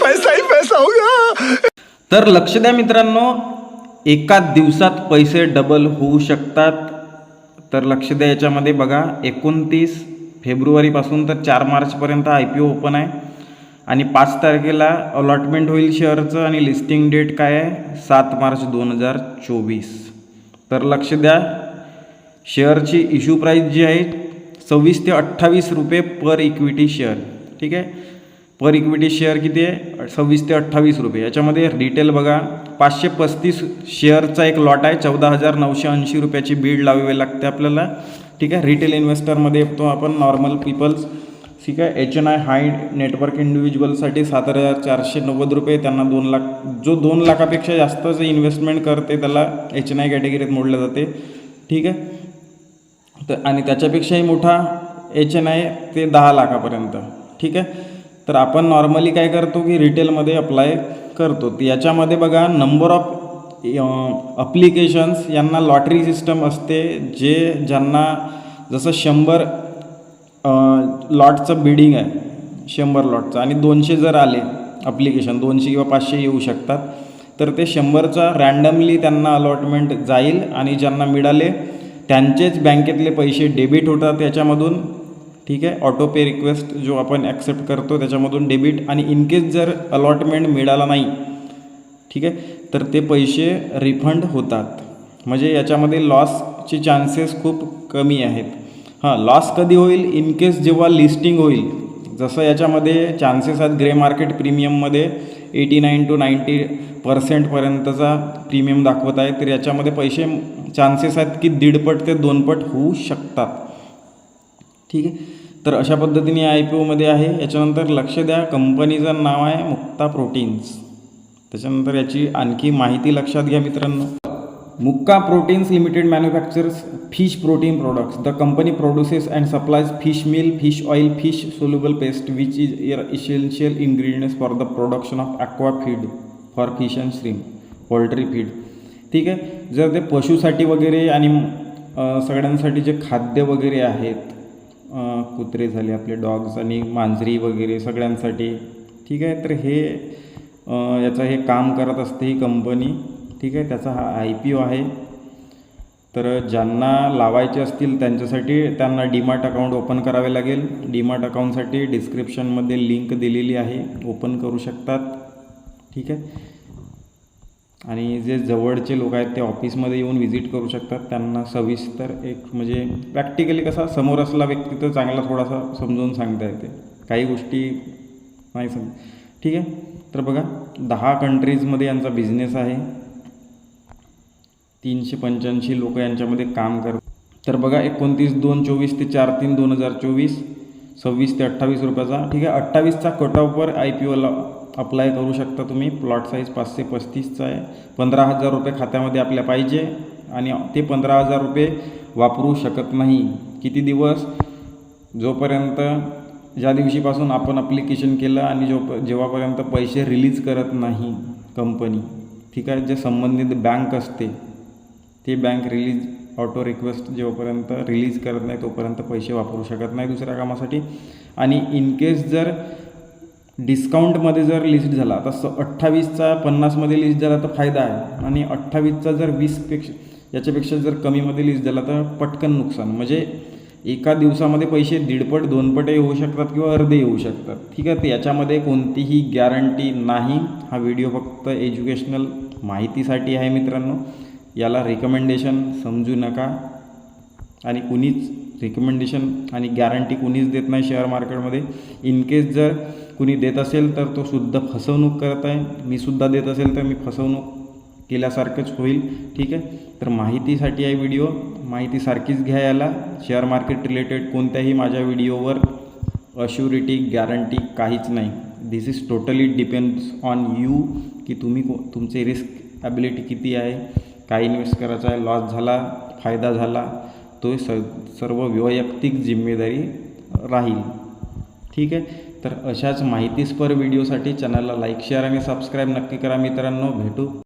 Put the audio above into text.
पैसा पैसा होगा तर लक्ष द्या मित्रांनो एका दिवसात पैसे डबल होऊ शकतात. तर लक्ष द्या याच्यामध्ये बघा एकोणतीस फेब्रुवारीपासून तर चार मार्चपर्यंत आय पी ओ ओपन आहे. आणि पाच तारखेला अलॉटमेंट होईल शेअरचं आणि लिस्टिंग डेट काय आहे? सात मार्च दोन हजार चोवीस. तर लक्ष द्या शेअरची इश्यू प्राईस जी आहे सव्वीस ते अठ्ठावीस रुपये पर इक्विटी शेअर ठीक आहे? पर इक्विटी शेअर किती आहे? सव्वीस ते अठ्ठावीस रुपये. याच्यामध्ये रिटेल बघा पाचशे पस्तीस शेअरचा एक लॉट आहे. चौदा हजार नऊशे ऐंशी रुपयाची बीड लावावी लागते आपल्याला. ठीक आहे? रिटेल इन्व्हेस्टरमध्ये येतो आपण नॉर्मल पीपल्स ठीक आहे? H N I high network इंडिव्हिज्युअलसाठी सात हजार चारशे नव्वद रुपये त्यांना दोन लाख जो दोन लाखापेक्षा जास्त जे इन्व्हेस्टमेंट करते त्याला एच एन आय कॅटेगरीत मोडलं जाते. ठीक आहे? तर आणि त्याच्यापेक्षाही मोठा एच एन आय ते दहा लाखापर्यंत. ठीक आहे? तर आपण नॉर्मली काय करतो की रिटेलमध्ये अप्लाय करतो. याच्यामध्ये बघा नंबर ऑफ अप्लिकेशन्स यांना लॉटरी सिस्टम असते जे ज्यांना जसं शंभर लॉटचं बिडिंग आहे शंभर लॉटचं आणि दोनशे जर आले अप्लिकेशन दोनशे किंवा पाचशे येऊ शकतात. तर ते शंभरचा रँडमली त्यांना अलॉटमेंट जाईल आणि ज्यांना मिळाले त्यांचेच बँकेतले पैसे डेबिट होतात. त्याच्यामधून ठीक आहे? ऑटो पे रिक्वेस्ट जो आपण ॲक्सेप्ट करतो त्याच्यामधून डेबिट आणि इनकेस जर अलॉटमेंट मिळाला नाही ठीक आहे? तर ते पैसे रिफंड होतात. म्हणजे याच्यामध्ये लॉसचे चान्सेस खूप कमी आहेत. हां लॉस कधी होईल? इनकेस जेव्हा लिस्टिंग होईल. जसं याच्यामध्ये चान्सेस आहेत ग्रे मार्केट प्रीमियममध्ये एटी नाईन टू नाईंटी पर्सेंटपर्यंतचा प्रीमियम दाखवत आहे तर याच्यामध्ये पैसे चान्सेस आहेत की दीडपट ते दोनपट होऊ शकतात. ठीक आहे? तर अशा पद्धतीने आय पी ओमध्ये आहे. याच्यानंतर लक्ष द्या. कंपनीचं नाव आहे मुक्ता प्रोटीन्स. त्याच्यानंतर याची आणखी माहिती लक्षात घ्या मित्रांनो. Mukka proteins limited manufactures fish protein products. The company produces and supplies fish meal fish oil fish soluble paste which is are essential ingredients for the production of aqua feed for fish and shrimp poultry feed ठीक आहे? जर ते पशुसाठी वगैरे आणि सगळ्यांसाठी जे खाद्य वगैरे आहेत कुत्रे झाले आपले डॉग्स आणि मांजरी वगैरे सगळ्यांसाठी. ठीक आहे? तर हे याचं हे काम करत असते ही कंपनी ठीक आहे? त्याचा हा आय पी ओ आहे. तर ज्यांना लावायचे असतील त्यांच्यासाठी त्यांना डीमार्ट अकाउंट ओपन करावे लागेल. डीमार्ट अकाउंटसाठी डिस्क्रिप्शनमध्ये लिंक दिलेली आहे. ओपन करू शकतात. ठीक आहे? आणि जे जवळचे लोक आहेत ते ऑफिसमध्ये येऊन व्हिजिट करू शकतात. त्यांना सविस्तर एक म्हणजे प्रॅक्टिकली कसा समोर असला व्यक्ती तर चांगला थोडासा समजून सांगता येते. काही गोष्टी नाही सम ठीक आहे? तर बघा दहा कंट्रीजमध्ये यांचा बिझनेस आहे. तीनशे पंच्याऐंशी लोक यांच्यामध्ये काम करतात. तर बघा एकोणतीस दोन चोवीस ते चार तीन दोन हजार चोवीस सव्वीस ते अठ्ठावीस रुपयाचा ठीक आहे? अठ्ठावीसचा कट ऑफवर आय पी ओला अप्लाय करू शकता तुम्ही. प्लॉट साईज पाचशे पस्तीसचा आहे. पंधरा हजार रुपये खात्यामध्ये आपल्या पाहिजे आणि ते पंधरा हजार रुपये वापरू शकत नाही. किती दिवस? जोपर्यंत ज्या दिवशीपासून आपण अप्लिकेशन केलं आणि जो जेव्हापर्यंत पैसे रिलीज करत नाही कंपनी ठीक आहे? जे संबंधित बँक असते ते बँक रिलीज ऑटो रिक्वेस्ट जेव्हापर्यंत रिलीज करत नाही तोपर्यंत पैसे वापरू शकत नाही दुसऱ्या कामासाठी. आणि इन केस जर डिस्काउंटमध्ये जर लिस्ट झाला तसं अठ्ठावीसचा पन्नासमध्ये लिस्ट झाला तर फायदा आहे. आणि अठ्ठावीसचा जर वीसपेक्षा याच्यापेक्षा जर कमीमध्ये लिस्ट झाला तर पटकन नुकसान. म्हणजे एका दिवसामध्ये पैसे दीडपट दोनपटही होऊ शकतात किंवा अर्धे येऊ शकतात. ठीक आहे तर याच्यामध्ये कोणतीही गॅरंटी नाही. हा व्हिडिओ फक्त एज्युकेशनल माहितीसाठी आहे मित्रांनो. याला रिकमेंडेशन समजू नका. आणि कुणीच रिकमेंडेशन आणि गॅरंटी कुणीच देत नाही शेअर मार्केटमध्ये इन केस जर कुणी देत असेल तर तो सुद्धा फसवणूक करत आहे. मी सुद्धा देत असेल तर मी फसवणूक केल्यासारखंच होईल. ठीक आहे? तर माहितीसाठी आहे व्हिडिओ माहितीसारखीच घ्या याला. शेअर मार्केट रिलेटेड कोणत्याही माझ्या व्हिडिओवर अश्युरिटी गॅरंटी काहीच नाही. This is totally depends on you की तुम्ही को तुमचे रिस्क ॲबिलिटी किती आहे? काय इन्व्हेस्ट करायचा आहे? लॉस झाला फायदा झाला. तो स सर्व वैयक्तिक जिम्मेदारी राहील. ठीक आहे? तर अशाच माहितीस्पर व्हिडिओसाठी चॅनलला लाईक शेअर आणि सबस्क्राईब नक्की करा मित्रांनो. भेटू.